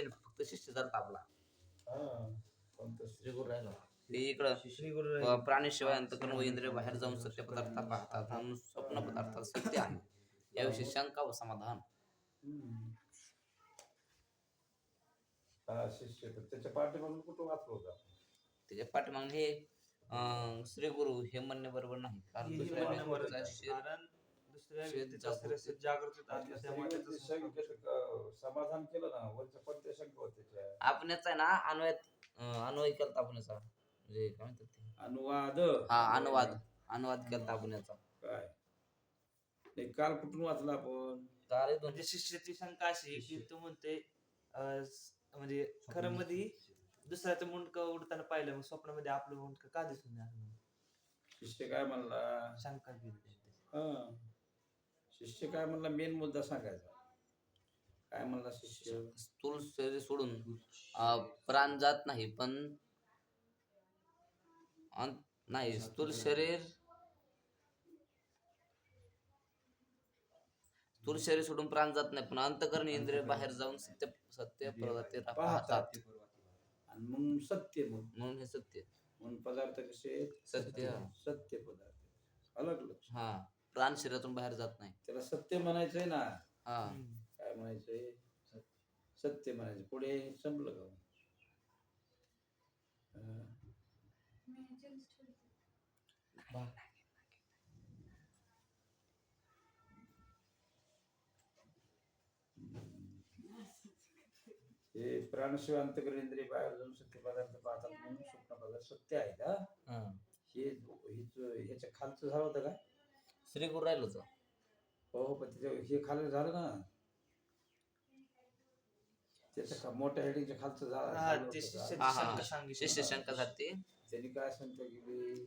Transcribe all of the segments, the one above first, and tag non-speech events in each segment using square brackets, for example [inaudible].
शिष्य फक्त शिष्य झाला आपला हा कोणतं श्री गुरु राहिला? ते इकडं प्राणीशिवाय अंतकरण व इंद्रिय बाहेर जाऊन सत्य पदार्थ पाहतात म्हणून स्वप्न पदार्थात सत्य आहे. याविषयी शंका व समाधान. हा शिष्य. त्याच्या पाठीमागून कुठं वाचलं होतं त्याच्या पाठीमागून हे अं, श्री गुरु हे म्हणणे बरोबर नाही. कारण हे दुसऱ्या म्हणणं बरोबर व्यक्तीचा आहे. शिष्य कारण दुसऱ्या शेत व्यक्तीचा जागृत. श्रेष्ठ जागृत आणि असल्यामुळे स्त्रीवर त्याचं ते शंकेचं, अं, समाधान केलं ना वरच्या आहे ना अन्वयात अं, अन्वय केलता आपण याचा म्हणजे काय म्हणतात ते? अनुवाद. हा अनुवाद. अनुवाद केलता आपण याचा काय? नाही काल कुठून वाचला आपण? तर दोन. म्हणजे शिष्याची शंका अशी आहे की तू म्हणते अं, स- म्हणजे खरं मध्ये. दुसऱ्याचं मुंडकं उडताना पाहिलं मग स्वप्नामध्ये आपलं मुंडकं का दिसून नाही आलं? शिष्य काय म्हणला? शंका केली. हा. शिष्य काय म्हणला? मेन मुद्दा सांगायचा. काय म्हणला शिष्य? स्थूल सोडून प्राण जात नाही पण नाही स्थूल शरीर स्थूल शरीर सोडून प्राण जात नाही पण अंतकरण इंद्रिय बाहेर जाऊन सत्य सत्य पदार्थ पाहतात पाहतात. आणि मग सत्य म्हणून हे सत्य. म्हणून पदार्थ कसे? सत्य. सत्य. पदार्थ. अलग हा प्राण शरीरातून बाहेर जात नाही. त्याला सत्य म्हणायचंय ना. हा. काय म्हणायचंय? सत्य म्हणायचं. पुढे संपलं का? हा. प्राणशिवाय अंतकरण इंद्रिय बाहेर जाऊन सत्य पदार्थ पाहतात म्हणून स्वप्न पदार्थ सत्य आहे का? हा. हेच ह्याच्या खालचं झालं होतं का? श्री गुरु राहिलो होतं. हो हो, पण त्याच्या हे खाली झालं ना त्याच्या मोठ्या हेडिंगच्या खालचं हा ते का? शिष्याची हा, हा. सांगितली. शिष्य जाते त्यांनी काय सांगता गेली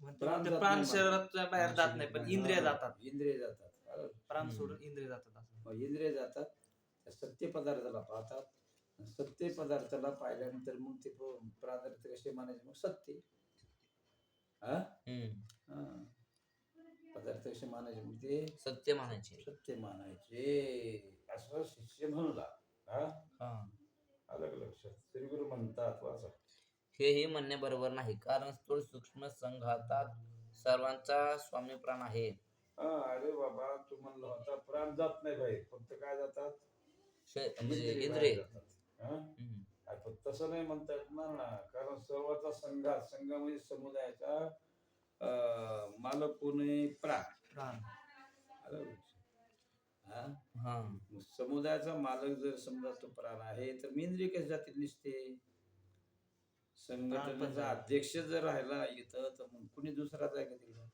म्हणते प्राण जात प्राण नाही शरीरात बाहेर जात नाही पण इंद्रिय जातात. इंद्रिय जातात. बरोबर. प्राण सोडून इंद्रिय जातात असं. मग इंद्रिय जातात त्या सत्य पदार्थाला पाहतात. सत्य पदार्थाला पाहिल्यानंतर मग ते प- पदार्थ कसे मानायचे मग सत्य. हा? हम्म. हा. पदार्थ कसे मानायचे मग ते सत्य म्हणायचे सत्य मानायचे. असं शिष्य म्हणला हा? हा. अलग लक्षात? श्री गुरु म्हणतात वाचा. हेही म्हणणे बरोबर नाही कारण स्थूल सूक्ष्म संघातात सर्वांचा स्वामी प्राण आहे. हा अरे बाबा तू म्हणला होता प्राण जात नाही बाहेर फक्त काय जातात? श- म्हणजे इंद्रिय इंद्रिय. बाहेर जातात. हा? हम्म. अरे पण तसं नाही म्हणता येणार ना कारण सर्वाचा संघात संघ म्हणजे समुदायाचा अं, मालक कोण? प्राण. प्राण. आलं समुदायाचा मालक जर समजा तो प्राण आहे तर मी इंद्रिय कशा जातील निसते? संघटनेचा अध्यक्ष जर राहिला इथं तर मग कुणी दुसराच आहे का तिला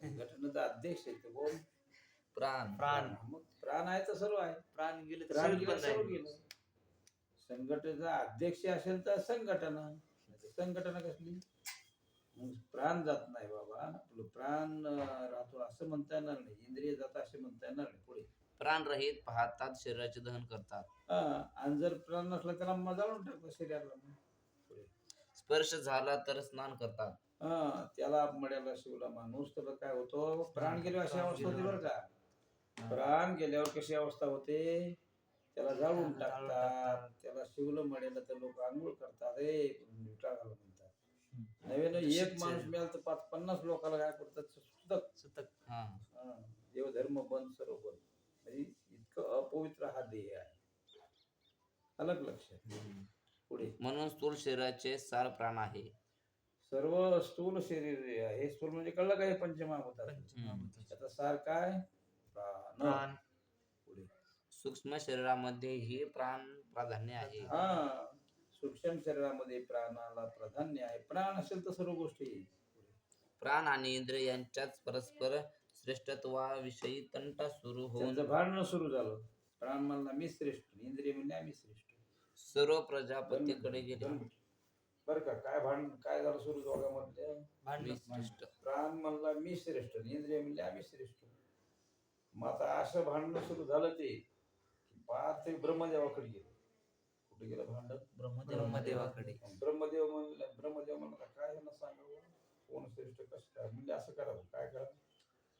संघटनेचा अध्यक्ष आहे तो कोण? प्राण. प्राण. मग प्राण आहे तर सर्व आहे. प्राण गेले तर प्राण गेलं सर्व गेलं. संघटनेचा अध्यक्ष असेल तर संघटना. संघटना कसली? मग प्राण जात नाही बाबा. आपलं प्राण राहतो असं म्हणता येणार नाही. इंद्रिय जात असे म्हणता येणार नाही पुढे. प्राण रहित पाहतात शरीराचे दहन करतात. हा आणि जर प्राण नसला त्याला मग जाळून टाकतो शरीराला स्पर्श झाला तर स्नान करतात. हा त्याला मड्याला शिवला माणूस तर काय होतो? प्राण गेल्यावर अशी अवस्था होती बरं का. प्राण गेल्यावर कशी अवस्था होते? त्याला जाळून टाकतात. त्याला शिवलं मड्याला तर लोक आंघोळ करतात. रे टाकायला म्हणतात नव्यानं एक माणूस मिळाला तर पाच पन्नास लोकांना काय करतात? सुतक. सुतक. हा. हा. देवधर्म बंद सर्व बंद म्हणजे इतकं अपवित्र हा देह आहे. अलग लक्षात पुढे. म्हणून स्थूल शरीराचे सार प्राण आहे. सर्व स्थूल शरीर आहे. स्थूल म्हणजे कळलं काय पंचमहाभूतात पंचमहाभूत. त्याचा सार काय? प्राण. प्राण. पुढे. सूक्ष्म शरीरामध्ये ही प्राण प्राधान्य आहे. हा. सूक्ष्म शरीरामध्ये प्राणाला प्राधान्य आहे. प्राण असेल तर सर्व गोष्टी येईल. प्राण आणि इंद्रिय यांच्यात परस्पर श्रेष्ठत्वाविषयी तंटा सुरू होऊन त्यांचं भांडणं सुरू झालं. प्राण म्हणला मी श्रेष्ठ. इंद्रिय म्हणले आम्ही श्रेष्ठ. सर्व प्रजापतीकडे गेले. बरं का काय भांडण काय झालं सुरू दोघांमध्ये मी भांडण श्रेष्ठ प्राण म्हणला मी श्रेष्ठ. इंद्रिय म्हणले आम्ही श्रेष्ठ. मग आता असं भांडणं सुरू झालं ते पार ते ब्रह्मदेवाकडे गेलं. कुठे गेलं? भांडण? ब्रह्मदेवाकडे. ब्रह्मदेव म्हणलं ब्रह्मदेव म्हणला काय यांना सांगावं? कोण श्रेष्ठ कसं काय म्हणजे असं करावं काय करा?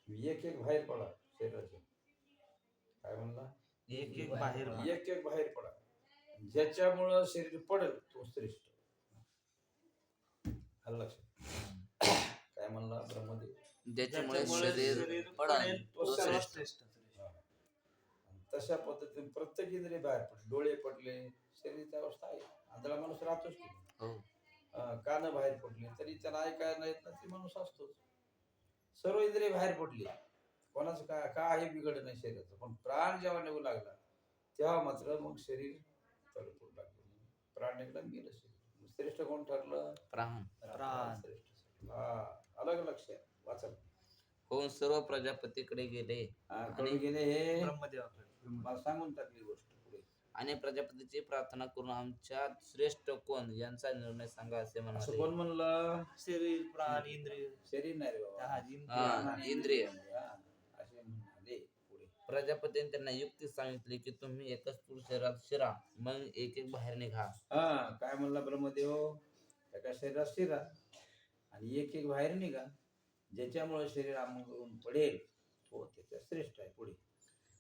एक एक बाहेर पडा शरीराचे काय म्हणला? एक एक बाहेर. एक एक बाहेर पडा. ज्याच्यामुळं शरीर पडेल तो श्रेष्ठ. आलं लक्षात? काय म्हणला ब्रह्मदेव? ज्याच्यामुळे शरीर पडेल, तो श्रेष्ठ. तशा पद्धतीने प्रत्येक इंद्रिय बाहेर पडले डोळे पडले शरीराची अवस्था आहे आंधळा माणूस राहतोच की. हो. कानं बाहेर पडले तरी त्याला ऐकायला येत ना ते माणूस असतोच. सर्व इंद्रिय बाहेर पडली. कोणाचं काय काही बिघड नाही शरीराचं पण प्राण जेव्हा निघू लागला तेव्हा मात्र मग शरीर तडफडू लागलं प्राण निघला गेलं शरीर. श्रेष्ठ कोण ठरलं? प्राण. प्राण. श्रेष्ठ हा अलग लक्ष आहे. वाचन होऊन सर्व प्रजापतीकडे गेले? हा, आणि- गेले हे? ब्रह्मदेवाकडे. मला सांगून टाकली गोष्ट पुढे. आणि प्रजापतीची प्रार्थना करून आमच्या श्रेष्ठ कोण यांचा निर्णय सांगा असे असं म्हणाले. कोण म्हणलं? शरीर प्राण इंद्रिय. शरीर नाही रे बाबा. हा, इंद्रिय. हा. इंद्रिय. हा, असे म्हणाले पुढे. प्रजापतीने त्यांना युक्ती सांगितली की तुम्ही एकच पुरुष शरीरात शिरा मग एक एक बाहेर निघा. हा काय म्हणला ब्रह्मदेव? एका शरीरात शिरा आणि एक एक बाहेर निघा. ज्याच्यामुळे शरीर आमून पडेल तो त्याच्या श्रेष्ठ आहे पुढे.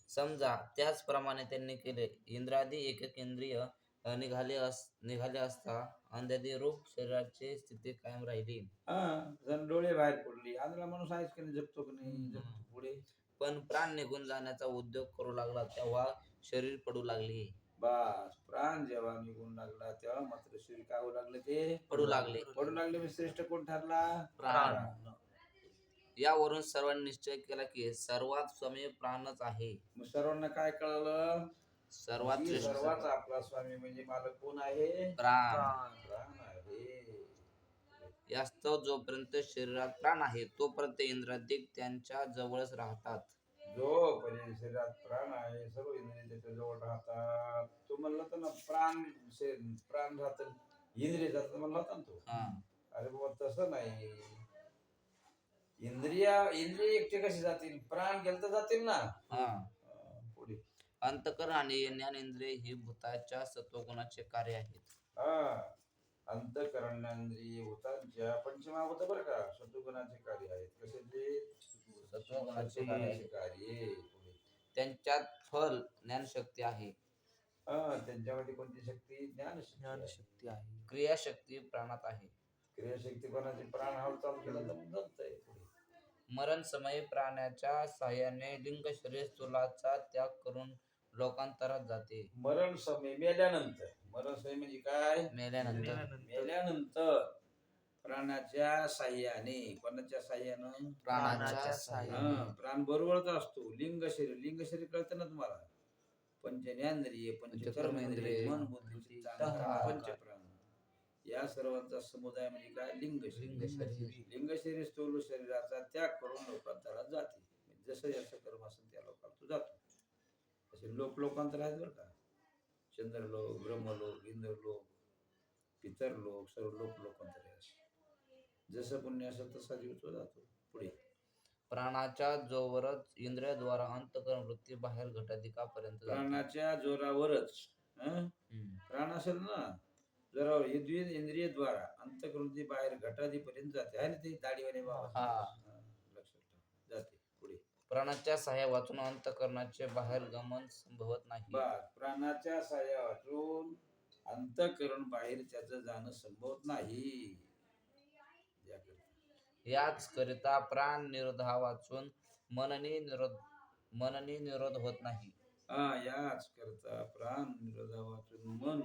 समजा त्याचप्रमाणे त्यांनी केले. इंद्रादी एक एक इंद्रिय अ, निघाले अस निघाले असता अंधादी रूप शरीराची स्थिती कायम राहिली. हा जण डोळे बाहेर पडली. आंधळा माणूस आहेच की नाही? जगतो की नाही? जगतो पुढे. पण प्राण निघून जाण्याचा उद्योग करू लागला तेव्हा शरीर पडू लागले. बस प्राण जेव्हा निघून लागला तेव्हा मात्र शरीर काय होऊ लागलं ते? पडू लागले. पडू लागले मी श्रेष्ठ कोण ठरला? प्राण. यावरून सर्वांनी निश्चय केला की सर्वात स्वामी प्राणच आहे. मग सर्वांना काय कळलं? सर्वात की श्रेष्ठ सर्वात आपला स्वामी म्हणजे मालक कोण आहे? प्राण. प्राण. आहे. यास्तव जोपर्यंत शरीरात प्राण आहे तोपर्यंत इंद्रादिक त्यांच्या जवळच राहतात. जो पर्यंत शरीरात प्राण आहे सर्व इंद्रिय त्याच्याजवळ राहतात. तो म्हणला तर ना प्राण शे- प्राण राहत इंद्रिय जातात म्हणला होता ना तो. हा. अरे बाबा तसं नाही. इंद्रिय इंद्रिय एकटे कसे जातील? प्राण गेलं तर जातील ना. हा. अं, पुढे. अंतकरण आणि ज्ञानेंद्रिय ही भूताच्या सत्वगुणाचे कार्य आहेत. हा. अंतकरणांद्रिय भूतांच्या पंचमाभूत बरं का. शत्रुगुणाचे कार्य आहेत. कसे ते? सत्वगुणाचे सत्वगुणाचे कार्य. पुढे. त्यांच्यात फल ज्ञानशक्ती आहे. हा त्यांच्यामध्ये कोणती शक्ती? ज्ञान ज्ञानशक्ती आहे. क्रियाशक्ती प्राणात आहे. क्रियाशक्ती कोणाचे? प्राण हालचाल केला तर जमतंय पुढे. मरण समयी प्राण्याच्या साह्याने लिंग शरीर स्थूलाचा त्याग करून लोकांतरात जाते. मरण समय मेल्यानंतर. मरण समय म्हणजे काय? मेल्यानंतर. मेल्यानंतर. प्राणाच्या साह्याने. कोणाच्या साह्यानं? प्राणाच्या साह्याने. हा, प्राण बरोबरच असतो. लिंग शरीर. लिंग शरीर कळतं ना तुम्हाला? पंचज्ञानेंद्रिय पंचकर्मेंद्रिय मन बुद्धी चित्त, अहंकार, पंचप्राण. या सर्वांचा समुदाय म्हणजे काय? लिंग लिंग शरीर. लिंग शरीर स्थूल शरीराचा त्याग करून लोकांतरात जाते. जसं याचं कर्म असेल त्या लोकांना तो जातो. असे लोक लोकांतर आहेत बरं का. चंद्रलोक ब्रह्मलोक इंद्रलोक पितरलोक सर्व लोक लोकांतर जसं पुण्य असेल तसा जीव तो जातो पुढे. प्राणाच्या जोवरच इंद्रियाद्वारा अंतकरण वृत्ती बाहेर घटाधिकापर्यंत. प्राणाच्या जोरावरच हं? प्राण असेल ना जरा हे द्वि इंद्रिय द्वारा अंतकृती बाहेर घटादीपर्यंत जाते. आहे ना ते? दाढीवाले बाबा हा. हा, लक्षात ठेव. जाते पुढे. प्राणाच्या साह्या वाचून अंतकरणाचे बाहेर गमन संभवत नाही. बस प्राणाच्या साह्या वाचून अंतकरण बाहेर त्याचं जाणं संभवत नाही. याकडे. याच करिता प्राण निरोधा वाचून मननी निरोध मननी निरोध होत नाही. हा याच करता प्राण निरोधा वाचून मन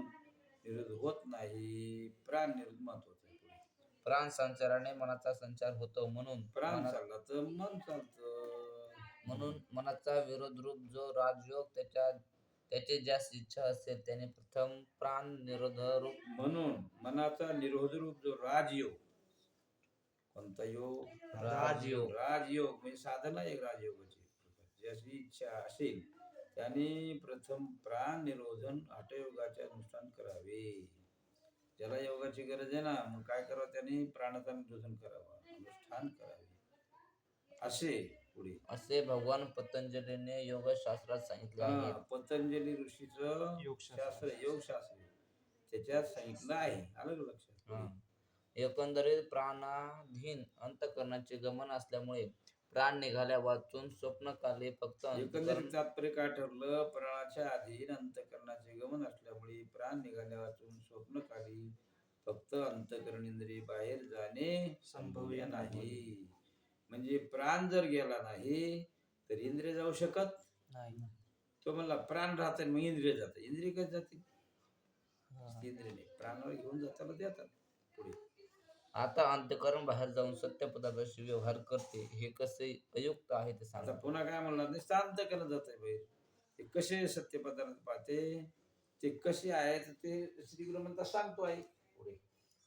निरोध होत नाही. प्राण निरोध महत्वाचं आहे पुढे. प्राण संचाराने मनाचा संचार होतो म्हणून प्राण मना- चालला तर मन चालतं. म्हणून मनाचा विरोध रूप जो राजयोग त्याच्या त्याची ज्यास इच्छा असेल त्याने प्रथम प्राण निरोध रूप म्हणून मनाचा निरोध रूप जो राजयोग कोणता योग? राजयोग. राजयोग. म्हणजे साधना आहे राजयोगाची. ज्याची इच्छा असेल त्याने प्रथम प्राण निरोधन हठयोगाचे अनुष्ठान करावे. ज्याला योगाची गरज आहे ना मग काय करावं त्याने? प्राणाचा निरोधन करावं अनुष्ठान करावे. असे पुढे. असे भगवान पतंजलीने योगशास्त्रात सांगितले हा, आहे पतंजली ऋषीचं योगशास्त्र. शास्त्र योगशास्त्र. त्याच्यात सांगितलं आहे. आलं का लक्षात? हा. एकंदरीत प्राणाधीन अंतकरणाचे गमन असल्यामुळे प्राण निघाल्या वाचून स्वप्नकाली फक्त अंतःकरण एकंदरीत तात्पर्य काय ठरलं? प्राणाच्या अधीन अंतकरणाचे गमन असल्यामुळे प्राण निघाल्या वाचून स्वप्नकाली फक्त अंतकरण इंद्रिय बाहेर जाणे संभव्य नाही. म्हणजे प्राण जर गेला नाही तर इंद्रिय जाऊ शकत नाही. तो म्हणला प्राण राहतात मग इंद्रिय जातात इंद्रिय काय जाते. इंद्रिय नाही. प्राणाला घेऊन जाताना देतात पुढे. आता अंतकरण बाहेर जाऊन सत्य पदार्थाशी व्यवहार करते हे कसे अयुक्त आहे ते आता सांगा पुन्हा काय म्हणला नाही शांत करत जात आहे बाहेर ते कसे सत्य पदार्थ पाहते ते कसे आहेत ते श्रीगुरु म्हणता सांगतो आहे पुढे.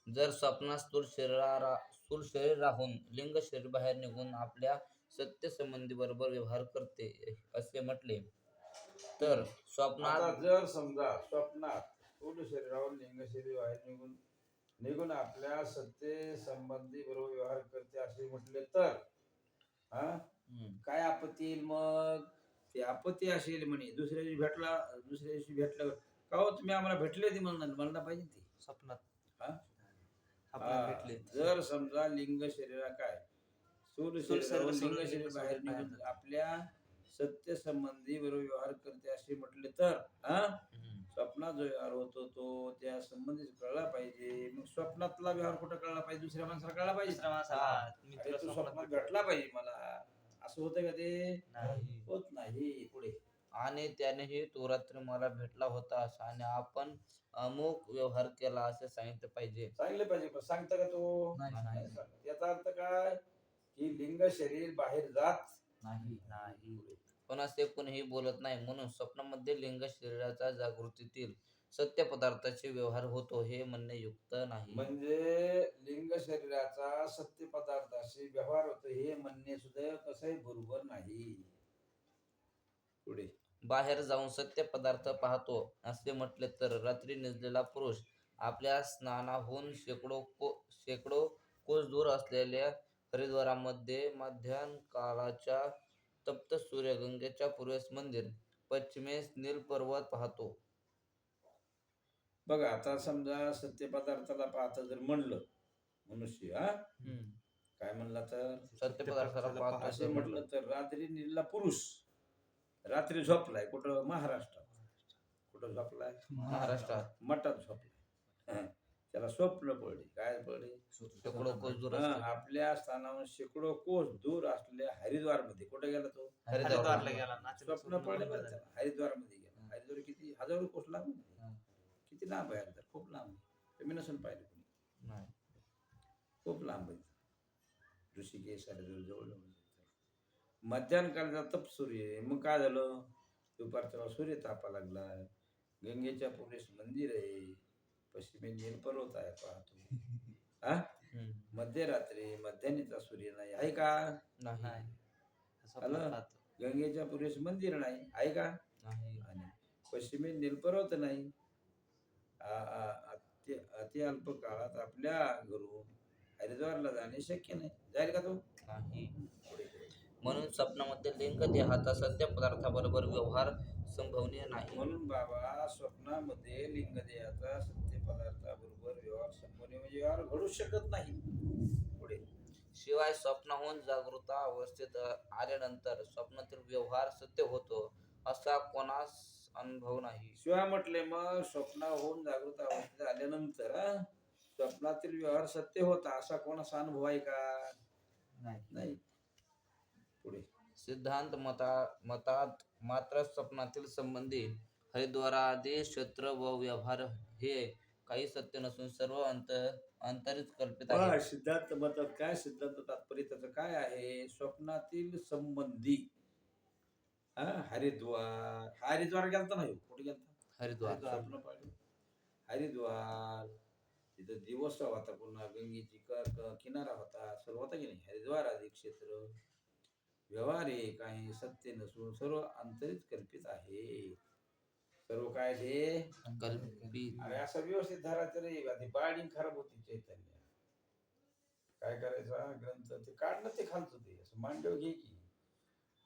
जर स्वप्नात स्थूल शरीरा स्थूल शरीर राहून लिंग शरीर बाहेर निघून आपल्या सत्य संबंधी बरोबर व्यवहार करते असे म्हटले तर आता स्वप्नात जर समजा स्वप्नात स्थूल शरीरावर लिंग शरीर बाहेर निघून निघून आपल्या सत्य संबंधी बरोबर व्यवहार करते असे म्हटले तर हा. काय आपत्ती येईल मग? ते आपत्ती असेल म्हणे. दुसऱ्या दिवशी भेटला दुसऱ्या दिवशी भेटल्यावर का हो तुम्ही आम्हाला भेटले होते म्हणणार म्हणला पाहिजे ते. स्वप्नात हा? आपल्याला भेटले जर समजा लिंग शरीरा काय? शरीरावर लिंग शरीर बाहेर निघून. आपल्या सत्य संबंधी बरोबर व्यवहार करते असे म्हटले तर हा. स्वप्नात जो व्यवहार होतो तो त्या संबंधित कळला पाहिजे. मग स्वप्नातला व्यवहार कुठं कळला पाहिजे? दुसऱ्या माणसाला कळला पाहिजे? दुसऱ्या माणसाला. मी अरे तुला तू स्वप्नात स्वप्नात घडला पाहिजे मला. असं होतं का ते? नाही. होत नाही पुढे. आणि त्यानेही तो रात्री मला भेटला होता आणि आपण अमुक व्यवहार केला असे सांगितले पाहिजे. सांगितलं पाहिजे पण सांगता का तो? नाही, नाही. याचा अर्थ काय? की लिंग शरीर बाहेर जात नाही नाही. पण असे कोणीही बोलत नाही म्हणून स्वप्नामध्ये लिंग शरीराच्या जागृतीतील सत्य पदार्थाचे व्यवहार होतो हे म्हणणे युक्त नाही. म्हणजे लिंग शरीराचा सत्य पदार्थाशी व्यवहार होतो हे म्हणणे सुद्धा कसंही बरोबर नाही. पुढे. बाहेर जाऊन सत्य पदार्थ पाहतो असे म्हटले तर रात्री निजलेला पुरुष आपल्या स्नानाहून शेकडो को शेकडो कोस दूर असलेल्या हरिद्वारामध्ये मध्यान्ह काळाच्या तप्त सूर्यगंगेच्या पूर्वेस मंदिर पश्चिमेस नील पर्वत पाहतो. बघा आता समजा सत्य पदार्थाला पाहता जर म्हणलं मनुष्य हा? काय म्हणला तर? सत्य पदार्थाला पाहतो असे म्हटलं तर रात्री निघला पुरुष रात्री झोपलाय कुठं? महाराष्ट्रात. कुठं झोपलाय? महाराष्ट्रात. मठात झोपलाय. त्याला स्वप्न पडले. काय पडले? शेकडो कोस दूर हं, असते आपल्या स्थानावर शेकडो कोस दूर असलेल्या हरिद्वारमध्ये कुठे गेला तो? हरिद्वारला हरिद्वार गेला स्वप्न पडले. हरिद्वारमध्ये गेला. हरिद्वार किती? हजारो कोस लांब. किती लांब आहे हरिद्वार? खूप लांब आहे. तुम्ही नसून पाहिलं कोणी? नाही. खूप लांब आहे. ऋषिकेश हरिद्वार जवळ जवळ मध्यान्ह काळचा तप सूर्य आहे. मग काय झालं? दुपारचा सूर्य तापा लागला. गंगेच्या पुरेस मंदिर आहे. पश्चिमे नील पर्वत आहे पाहतो [laughs] हा. मध्यरात्री मध्यान्हीचा सूर्य नाही. आहे का? नाही. गंगेच्या पुरेस मंदिर नाही. आहे का? नाही. आणि पश्चिमे नीलपर्वत नाही. अति अल्प काळात आपल्या घरून हरिद्वारला जाणे शक्य नाही. जाईल का तो? नाही. म्हणून स्वप्नामध्ये लिंग देहाचा सत्य पदार्थाबरोबर व्यवहार संभवनीय नाही. म्हणून बाबा स्वप्नामध्ये लिंगदेहाचा सत्य पदार्थाबरोबर व्यवहार संपवणे म्हणजे व्यवहार घडू शकत नाही. पुढे. शिवाय स्वप्नाहून जागृता अवस्थेत आल्यानंतर स्वप्नातील व्यवहार सत्य होतो असा कोणास अनुभव नाही. शिवाय म्हटले मग स्वप्नाहून जागृत अवस्थेत आल्यानंतर हा, स्वप्नातील व्यवहार सत्य होता असा कोणाचा अनुभव आहे का? नाही. नाही. पुढे. सिद्धांत मता मतात मात्र स्वप्नातील संबंधी हरिद्वारादी क्षेत्र व व्यवहार हे काही सत्य नसून सर्व अंत अंतरित कल्पित पहा, आहे. सिद्धांत मतात काय सिद्धांत तात्पर्य त्याचं काय आहे? स्वप्नातील संबंधी. हा हरिद्वार. हरिद्वार गेलता नाही कुठे गेलता? हरिद्वार. स्वप्न पाहिलं हरिद्वार. तिथं दिवस होता पुन्हा गंगेची क- क- किनारा होता. सर्व होता की नाही हरिद्वार आदी क्षेत्र. व्यवहार आहे काही सत्य नसून सर्व अंतरित कल्पित आहे. सर्व काय हे कल्पित अरे असं व्यवस्थित धरायचं रे आधी बाळडिंग खराब होती चैतन्य. काय करायचा? ग्रंथ ते काढणं ते खालचं ते. असं मांडव घे की.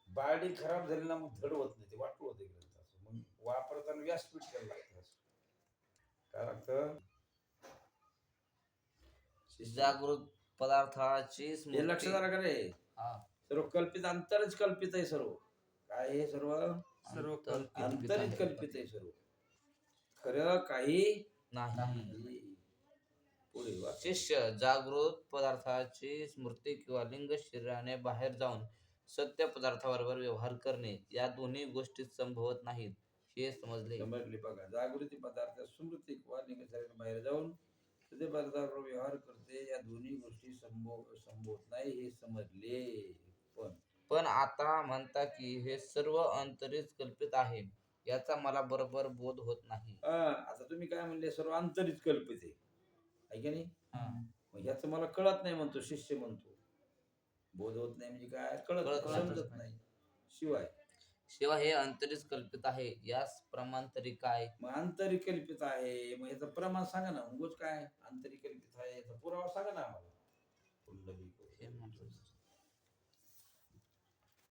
बाळडिंग खराब झाली ना मग धड होत नाही. ते वाटलं होते ग्रंथ असं. मग वापरताना व्यासपीठ करायला लागतं असं. काय लागतं? शिष्य- जागृत पदार्थाची हे लक्ष जरा का रे हा. सर्व कल्पित अंतरच कल्पित आहे सर्व. काय हे सर्व सर्व कल्पित अंतरित आहे. कल्पित आहे सर्व खरं काही नाही नाही. पुढे वाचा. शिष्य जागृत पदार्थाची स्मृती किंवा लिंग शरीराने बाहेर जाऊन सत्य पदार्थाबरोबर व्यवहार करणे या दोन्ही गोष्टी संभवत नाहीत हे समजले समजले बघा जागृती पदार्थ स्मृती किंवा लिंग शरीराने बाहेर जाऊन सध्या पदार्थावर व्यवहार करते या दोन्ही गोष्टी संभव संभवत नाही हे समजले पण पण आता म्हणता की हे सर्व अंतरित कल्पित आहे. याचा मला बरोबर बोध होत नाही. हा, आता तुम्ही काय म्हणले सर्व अंतरित कल्पित आहे. की नाही? मग ह्याचं मला कळत नाही म्हणतो शिष्य म्हणतो. बोध होत नाही म्हणजे काय? कळत कळत. समजत नाही. शिवाय. शिवाय हे अंतरित कल्पित आहे. यास प्रमाण तरी काय? मग आंतरिक कल्पित आहे. मग याचं प्रमाण सांगा ना उगोच काय? आंतरिक कल्पित आहे. याचा पुरावा सांगा ना आम्हाला. हे म्हणतो.